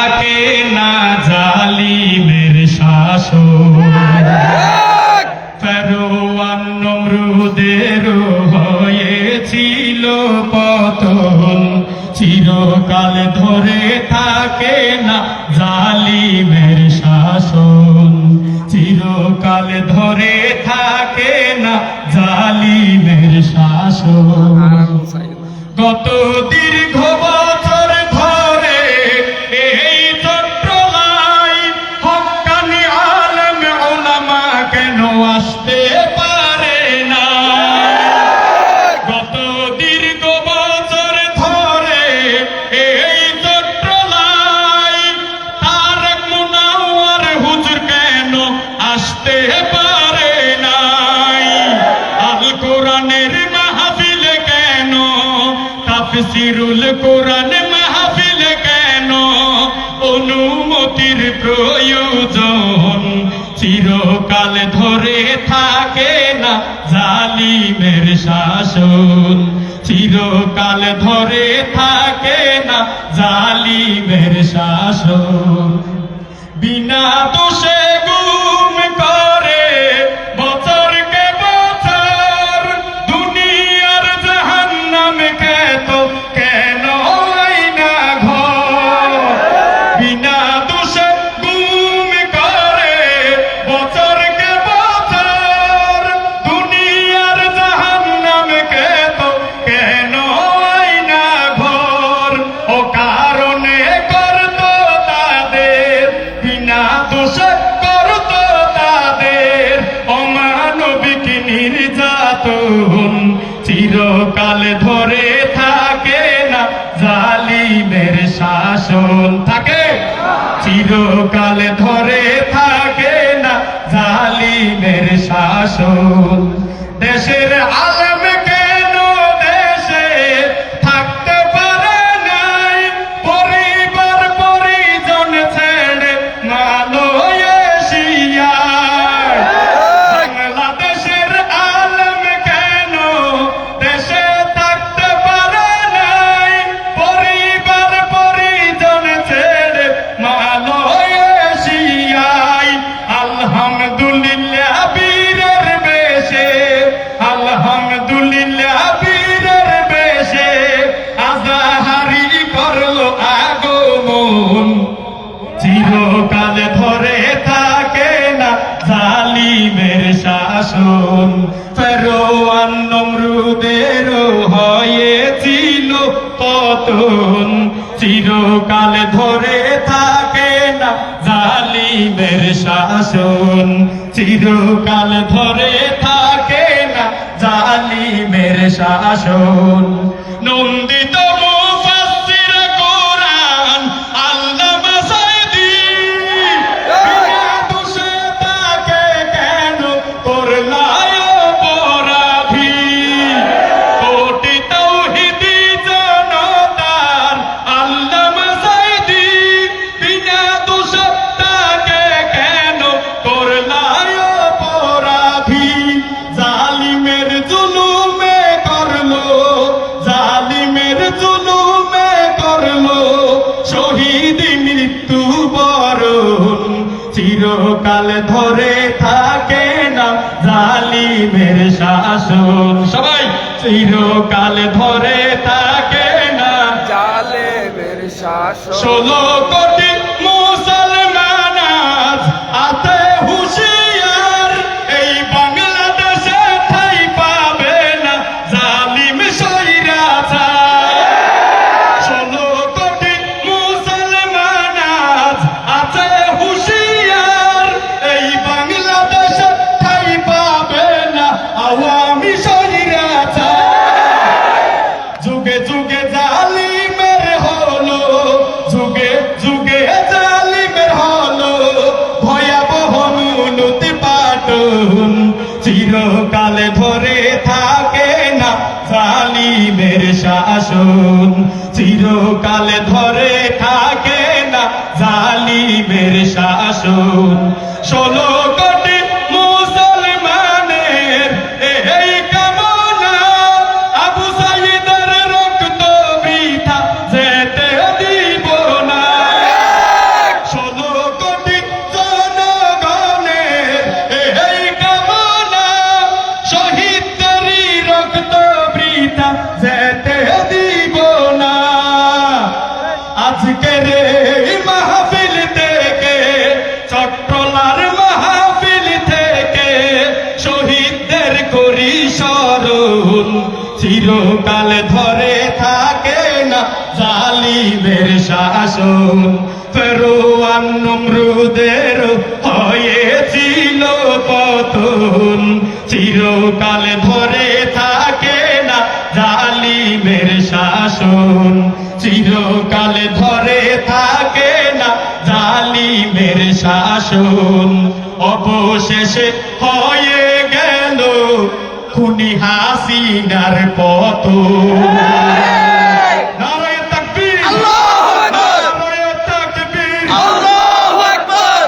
থাকে না জালিমের শাসন। ফেরোয়ান নমরুদের হয়েছিল পতন। চিরকাল ধরে থাকে না জালিমের শাসন। চিরকাল ধরে থাকে না জালিমের শাসন। গত আসতে পারে নাই। আল কোরআনের মাহফিল কেন? তাফসিরুল কোরআন মাহফিল কেন? অনুমতির প্রয়োজন চিরকাল ধরে থাকে না জালিমের শাসন। চিরকাল ধরে থাকে না জালিমের শাসন। বিনা দোষে চিরকাল ধরে থাকে না জালিমের শাসন। থাকে? চিরকাল ধরে চিরকাল ধরে থাকে না জালিমের শাসন। ফেরোয়ান নমরুদের হয়েছিল পতন। চিরকাল ধরে থাকে না জালিমের শাসন। চিরকাল ধরে থাকে না জালিমের শাসন। নন্দিত চিরকাল ধরে থাকে না জালিমের শাসন। সবাই চিরকাল ধরে থাকে না জালেমের শাসন। ষোলো কোটি জালিমের শাসন। ষোলো চিরকাল ধরে থাকে না জালিমের শাসন। ফেরোয়ান নমরুদের হয়েছিল পতন। চিরকাল ধরে থাকে না জালিমের শাসন। চিরকাল ধরে থাকে না জালিমের শাসন। অবশেষে হয়ে হাসিনার পত নারায় তাকবীর। আল্লাহু আকবার!